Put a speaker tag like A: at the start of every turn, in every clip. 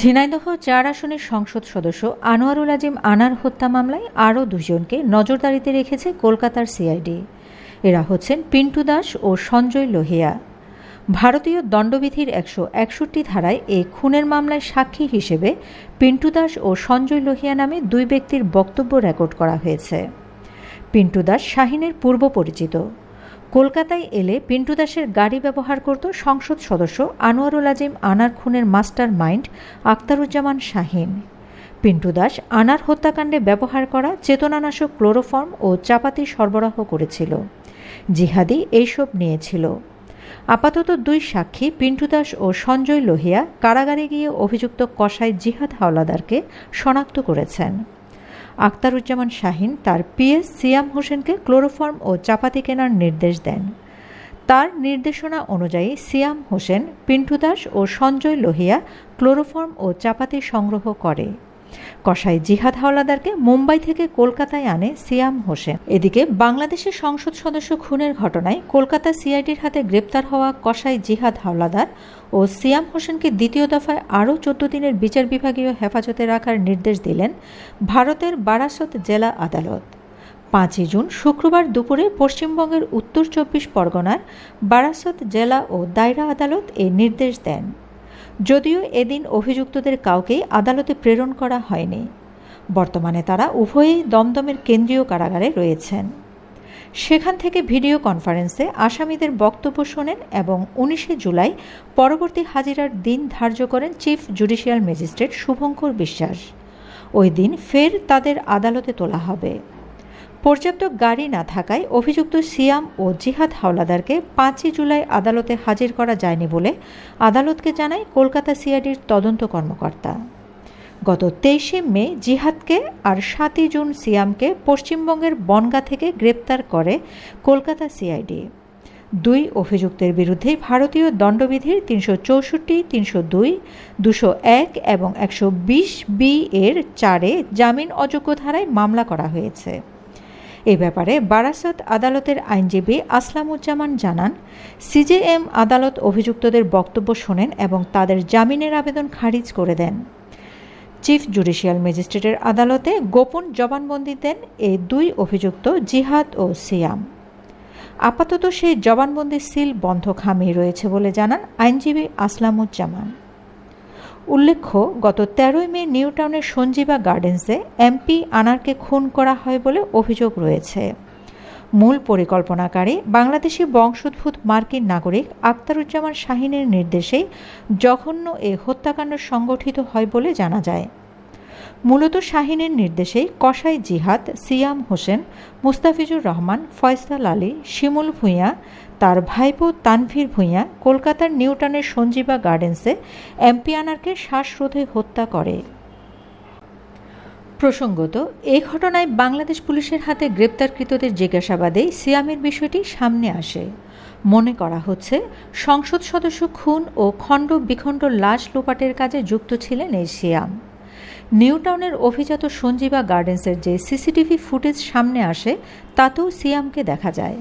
A: ঝিনাইদহ চার আসনের সংসদ সদস্য আনোয়ারুল আজিম আনার হত্যা মামলায় আরও দুজনকে নজরদারিতে রেখেছে কলকাতার সিআইডি। এরা হচ্ছেন পিন্টু দাস ও সঞ্জয় লোহিয়া। ভারতীয় দণ্ডবিধির একশো একষট্টি ধারায় এই খুনের মামলায় সাক্ষী হিসেবে পিন্টু দাস ও সঞ্জয় লোহিয়া নামে দুই ব্যক্তির বক্তব্য রেকর্ড করা হয়েছে। পিন্টু দাস শাহিনের পূর্ব পরিচিত কলকাতায় এলে পিন্টু দাসের গাড়ি ব্যবহার করত সংসদ সদস্য আনোয়ারুল আজিম আনার খুনের মাস্টার মাইন্ড আখতারুজ্জামান শাহিন। পিন্টু দাস আনার হত্যাকাণ্ডে ব্যবহার করা চেতনানাশক ক্লোরোফর্ম ও চাপাতি সরবরাহ করেছিল। জিহাদি এইসব নিয়েছিল। আপাতত দুই সাক্ষী, পিন্টু দাস ও সঞ্জয় লোহিয়া, কারাগারে গিয়ে অভিযুক্ত কসাই জিহাদ হাওলাদারকে শনাক্ত করেছেন। আক্তারুজ্জামান শাহিন তার পিএস সিয়াম হোসেনকে ক্লোরোফর্ম ও চাপাতি কেনার নির্দেশ দেন। তার নির্দেশনা অনুযায়ী সিয়াম হোসেন, পিন্টু দাস ও সঞ্জয় লোহিয়া ক্লোরোফর্ম ও চাপাতি সংগ্রহ করে। কসাই জিহাদ হাওলাদারকে মুম্বাই থেকে কলকাতায় আনে সিয়াম হোসেন। এদিকে বাংলাদেশের সংসদ সদস্য খুনের ঘটনায় কলকাতা সিআইডির হাতে গ্রেপ্তার হওয়া কসাই জিহাদ হাওলাদার ও সিয়াম হোসেনকে দ্বিতীয় দফায় আরও চোদ্দ দিনের বিচার বিভাগীয় হেফাজতে রাখার নির্দেশ দিলেন ভারতের বারাসত জেলা আদালত। পাঁচই জুন শুক্রবার দুপুরে পশ্চিমবঙ্গের উত্তর চব্বিশ পরগনার বারাসত জেলা ও দায়রা আদালত এ নির্দেশ দেন। যদিও এদিন অভিযুক্তদের কাউকেই আদালতে প্রেরণ করা হয়নি। বর্তমানে তারা উভয়েই দমদমের কেন্দ্রীয় কারাগারে রয়েছেন। সেখান থেকে ভিডিও কনফারেন্সে আসামিদের বক্তব্য শোনেন এবং উনিশে জুলাই পরবর্তী হাজিরার দিন ধার্য করেন চিফ জুডিশিয়াল ম্যাজিস্ট্রেট শুভঙ্কর বিশ্বাস। ওই দিন ফের তাদের আদালতে তোলা হবে। পর্যাপ্ত গাড়ি না থাকায় অভিযুক্ত সিয়াম ও জিহাদ হাওলাদারকে পাঁচই জুলাই আদালতে হাজির করা যায়নি বলে আদালতকে জানায় কলকাতা সিআইডির তদন্ত কর্মকর্তা। গত তেইশে মে জিহাদকে আর সাতই জুন সিয়ামকে পশ্চিমবঙ্গের বনগা থেকে গ্রেপ্তার করে কলকাতা সিআইডি। দুই অভিযুক্তের বিরুদ্ধে ভারতীয় দণ্ডবিধির তিনশো চৌষট্টি, তিনশো দুই, দুশো এক এবং একশো বিশ বি এর চারে জামিন অযোগ্য ধারায় মামলা করা হয়েছে। এ ব্যাপারে বারাসত আদালতের আইনজীবী আসলামুজ্জামান জানান, সিজেএম আদালত অভিযুক্তদের বক্তব্য শোনেন এবং তাদের জামিনের আবেদন খারিজ করে দেন। চিফ জুডিশিয়াল ম্যাজিস্ট্রেটের আদালতে গোপন জবানবন্দি দেন এই দুই অভিযুক্ত জিহাদ ও সিয়াম। আপাতত সেই জবানবন্দি সিল বন্ধ খামিয়ে রয়েছে বলে জানান আইনজীবী আসলামুজ্জামান। উল্লেখ্য, গত তেরোই মে নিউটাউনের সঞ্জীবা গার্ডেন্সে এমপি আনারকে খুন করা হয় বলে অভিযোগ রয়েছে। মূল পরিকল্পনাকারী বাংলাদেশি বংশোদ্ভূত মার্কিন নাগরিক আক্তারুজ্জামান শাহিনের নির্দেশেই জঘন্য এ হত্যাকাণ্ড সংগঠিত হয় বলে জানা যায়। মূলত শাহিনের নির্দেশেই কসাই জিহাদ সিয়াম হোসেন, মুস্তাফিজুর রহমান, ফয়সাল আলী, শিমুল ভূঁইয়া, তার ভাইপো তানভীর ভূঁইয়া, কলকাতার নিউটনের সঞ্জীবা গার্ডেন্সে এমপি আনারকে শ্বাসরোধে হত্যা করে। প্রসঙ্গত, এ ঘটনায় বাংলাদেশ পুলিশের হাতে গ্রেপ্তারকৃতদের জিজ্ঞাসাবাদে সিয়ামের বিষয়টি সামনে আসে। মনে করা হচ্ছে, সংসদ সদস্য খুন ও খণ্ড বিখণ্ড লাশ লোপাটের কাজে যুক্ত ছিলেন এই সিয়াম। নিউটাউনের অভিজাত সঞ্জীবা গার্ডেন্সের যে সিসিটিভি ফুটেজ সামনে আসে, তাতেও সিয়ামকে দেখা যায়।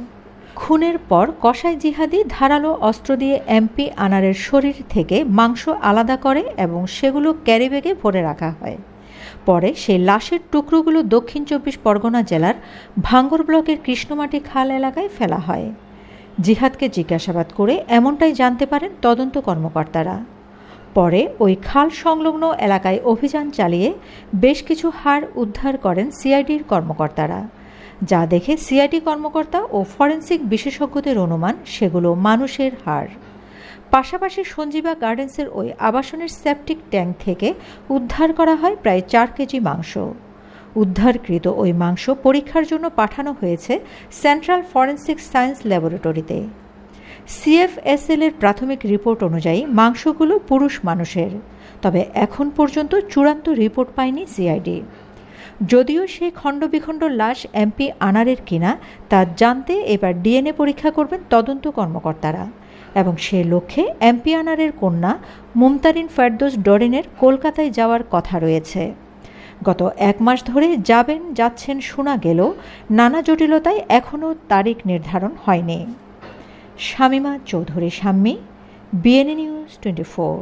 A: খুনের পর কসাই জিহাদি ধারালো অস্ত্র দিয়ে এমপি আনারের শরীর থেকে মাংস আলাদা করে এবং সেগুলো ক্যারিব্যাগে ভরে রাখা হয়। পরে সেই লাশের টুকরোগুলো দক্ষিণ চব্বিশ পরগনা জেলার ভাঙ্গর ব্লকের কৃষ্ণমাটি খাল এলাকায় ফেলা হয়। জিহাদকে জিজ্ঞাসাবাদ করে এমনটাই জানতে পারেন তদন্ত কর্মকর্তারা। পরে ওই খাল সংলগ্ন এলাকায় অভিযান চালিয়ে বেশ কিছু হাড় উদ্ধার করেন সিআইডির কর্মকর্তারা। যা দেখে সিআইডি কর্মকর্তা ও ফরেন্সিক বিশেষজ্ঞদের অনুমান সেগুলো মানুষের হাড় পাশাপাশি সঞ্জীবা গার্ডেন্সের ওই আবাসনের সেপটিক ট্যাঙ্ক থেকে উদ্ধার করা হয় প্রায় চার কেজি মাংস। উদ্ধারকৃত ওই মাংস পরীক্ষার জন্য পাঠানো হয়েছে সেন্ট্রাল ফরেন্সিক সায়েন্স ল্যাবরেটরিতে। সিএফএসএল এর প্রাথমিক রিপোর্ট অনুযায়ী মাংসগুলো পুরুষ মানুষের। তবে এখন পর্যন্ত চূড়ান্ত রিপোর্ট পায়নি সিআইডি। যদিও সেই খণ্ডবিখণ্ড লাশ এমপি আনারের কিনা, তা জানতে এবার ডিএনএ পরীক্ষা করবেন তদন্ত কর্মকর্তারা। এবং সে লক্ষ্যে এমপি আনারের কন্যা মুমতারিন ফেরদোস ডরিনের কলকাতায় যাওয়ার কথা রয়েছে। গত এক মাস ধরে যাবেন যাচ্ছেন শোনা গেলেও নানা জটিলতায় এখনও তারিখ নির্ধারণ হয়নি। Shamima Chowdhury Shammi BNA news twenty four